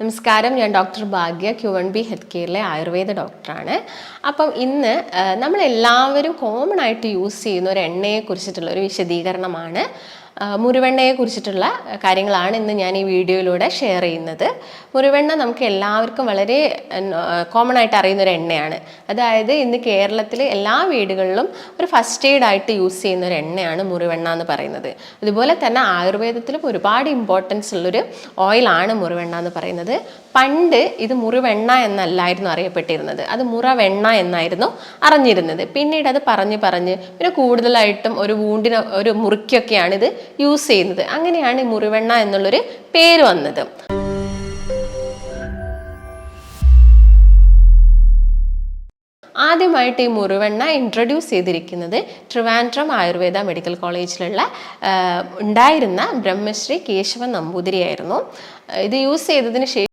നമസ്കാരം ഞാൻ doctor Bhagya Q one B health കെയറിലെ Ayurveda ഡോക്ടറാണ്. അപ്പം ഇന്ന് നമ്മളെല്ലാവരും കോമൺ ആയിട്ട് യൂസ് ചെയ്യുന്ന ഒരു എണ്ണയെ കുറിച്ചിട്ടുള്ള ഒരു വിശദീകരണമാണ്. മുരുവെണ്ണയെ കുറിച്ചിട്ടുള്ള കാര്യങ്ങളാണ് ഇന്ന് ഞാൻ ഈ വീഡിയോയിലൂടെ ഷെയർ ചെയ്യുന്നത്. മുരുവെണ്ണ നമുക്ക് എല്ലാവർക്കും വളരെ കോമൺ ആയിട്ട് അറിയുന്ന ഒരു എണ്ണയാണ്. അതായത് ഇന്ന് കേരളത്തിൽ എല്ലാ വീടുകളിലും ഒരു ഫസ്റ്റ് എയ്ഡ് ആയിട്ട് യൂസ് ചെയ്യുന്ന ഒരു എണ്ണയാണ് മുറിവെണ്ണ എന്ന് പറയുന്നത്. അതുപോലെ തന്നെ ആയുർവേദത്തിലും ഒരുപാട് ഇമ്പോർട്ടൻസ് ഉള്ളൊരു ഓയിലാണ് മുറിവെണ്ണ എന്ന് പറയുന്നത്. പണ്ട് ഇത് മുറിവെണ്ണ എന്നല്ലായിരുന്നു അറിയപ്പെട്ടിരുന്നത്. അത് മുറവെണ്ണ എന്നായിരുന്നു അറിഞ്ഞിരുന്നത്. പിന്നീട് അത് പറഞ്ഞ് പറഞ്ഞ് പിന്നെ കൂടുതലായിട്ടും ഒരു വൂണ്ടിന് ഒരു മുറിക്കൊക്കെയാണ് ഇത് യൂസ് ചെയ്യുന്നത്. അങ്ങനെയാണ് മുറിവെണ്ണ എന്നുള്ളൊരു പേര് വന്നത്. ആദ്യമായിട്ട് ഈ മുറിവെണ്ണ ഇൻട്രൊഡ്യൂസ് ചെയ്തിരിക്കുന്നത് ട്രിവാൻഡ്രം ആയുർവേദ മെഡിക്കൽ കോളേജിലുള്ള ഉണ്ടായിരുന്ന ബ്രഹ്മശ്രീ കേശവൻ നമ്പൂതിരിയായിരുന്നു. ഇത് യൂസ് ചെയ്തതിന് ശേഷം